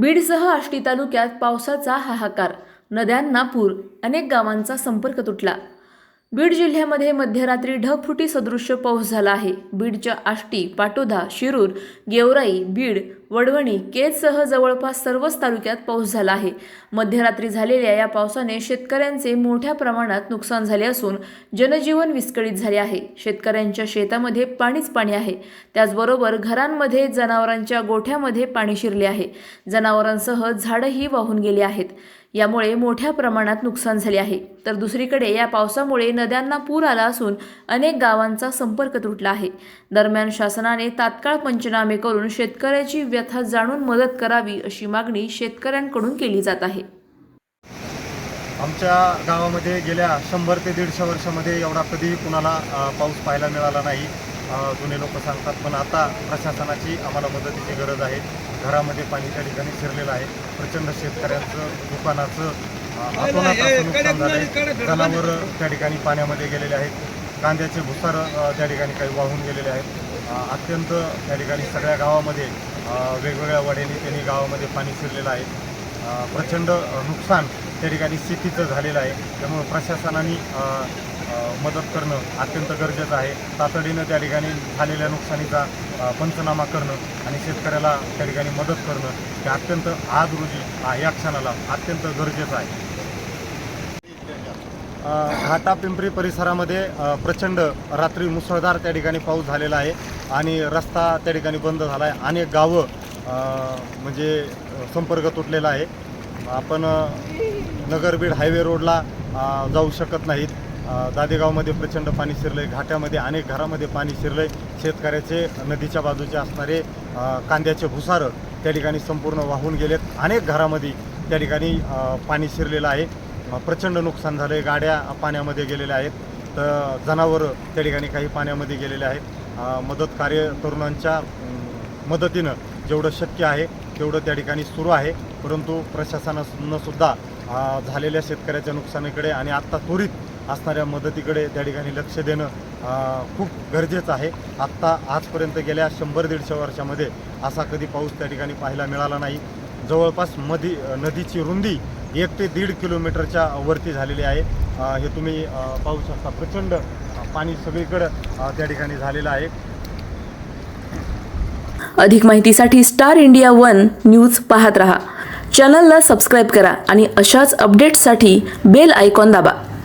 बीडसह आष्टी तालुक्यात पावसाचा हाहाकार. नद्यांना पूर. अनेक गावांचा संपर्क तुटला. बीड जिल्ह्यामध्ये मध्यरात्री ढगफुटी सदृश्य पाऊस झाला आहे. बीडच्या आष्टी पाटोदा शिरूर गेवराई बीड वडवणी केजसह जवळपास सर्वच तालुक्यात पाऊस झाला आहे. मध्यरात्री झालेल्या या पावसाने शेतकऱ्यांचे मोठ्या प्रमाणात नुकसान झाले असून जनजीवन विस्कळीत झाले आहे. शेतकऱ्यांच्या शेतामध्ये पाणीच पाणी आहे. त्याचबरोबर घरांमध्ये जनावरांच्या गोठ्यामध्ये पाणी शिरले आहे. जनावरांसह झाडंही वाहून गेली आहेत. यामुळे मोठ्या प्रमाणात नुकसान झाले आहे. तर दुसरीकडे या पावसामुळे नद्यांना पूर आला असून अनेक गावांचा संपर्क तुटला आहे. दरम्यान शासनाने तात्काळ पंचनामे करून शेतकऱ्याची व्य व्यथा जाणून मदत करावी अशी मागणी शेतकऱ्यांकडून केली जात आहे. आमच्या गावामध्ये गेल्या शंभर ते दीडशे वर्षामध्ये एवढा कधीही कुणाला पाऊस पाहायला मिळाला नाही. जुने लोक सांगतात पण आता प्रशासनाची आम्हाला मदतीची गरज आहे. घरामध्ये पाणी त्या ठिकाणी शिरलेलं आहे. प्रचंड शेतकऱ्यांचं दुकानाचं अतोनात नुकसान झालं आहे. जनावर त्या ठिकाणी पाण्यामध्ये गेलेले आहेत. कांद्याचे भुसार त्या ठिकाणी काही वाहून गेलेले आहेत. अत्यंत त्या ठिकाणी सगळ्या गावामध्ये वेगवेगळ्या वड्यांनी त्यांनी गावामध्ये पाणी शिरलेलं आहे. प्रचंड नुकसान त्या ठिकाणी शेतीचं झालेलं आहे. त्यामुळं प्रशासनाने मदत करणं अत्यंत गरजेचं आहे. तातडीनं त्या ठिकाणी झालेल्या नुकसानीचा पंचनामा करणं आणि शेतकऱ्याला त्या ठिकाणी मदत करणं हे अत्यंत आज रोजी या क्षणाला अत्यंत गरजेचं आहे. घाटा पिंपरी परिसरामध्ये प्रचंड रात्री मुसळधार त्या ठिकाणी पाऊस झालेला आहे आणि रस्ता त्या ठिकाणी बंद झाला आहे अनेक गावं म्हणजे संपर्क तुटलेला आहे. आपण नगरबीड हायवे रोडला जाऊ शकत नाहीत. दादेगावमध्ये प्रचंड पाणी शिरलं आहे घाट्यामध्ये अनेक घरामध्ये पाणी शिरलं आहे शेतकऱ्याचे नदीच्या बाजूचे असणारे कांद्याचे भुसारं त्या ठिकाणी संपूर्ण वाहून गेलेत. अनेक घरामध्ये त्या ठिकाणी पाणी शिरलेलं आहे. प्रचंड नुकसान झालं आहे गाड्या पाण्यामध्ये गेलेल्या आहेत. तर जनावरं त्या ठिकाणी काही पाण्यामध्ये गेलेले आहेत. मदत कार्य तरुणांच्या मदतीनं जेवढं शक्य आहे तेवढं त्या ठिकाणी सुरू आहे. परंतु प्रशासनानं सुद्धा झालेल्या शेतकऱ्याच्या नुकसानीकडे आणि आत्ता त्वरित असणाऱ्या मदतीकडे त्या ठिकाणी लक्ष देणं खूप गरजेचं आहे. आत्ता आजपर्यंत गेल्या शंभर दीडशे वर्षामध्ये असा कधी पाऊस त्या ठिकाणी पाहायला मिळाला नाही. जवळपास मधी नदीची रुंदी एक ते दीड किलोमीटरच्या वरती झालेली आहे. हे तुम्ही पाहू शकता. प्रचंड पाणी सगळीकडं त्या ठिकाणी झालेलं आहे. अधिक माहितीसाठी स्टार इंडिया वन न्यूज पाहत रहा. चॅनलला सबस्क्राईब करा आणि अशाच अपडेट्ससाठी बेल आयकॉन दाबा.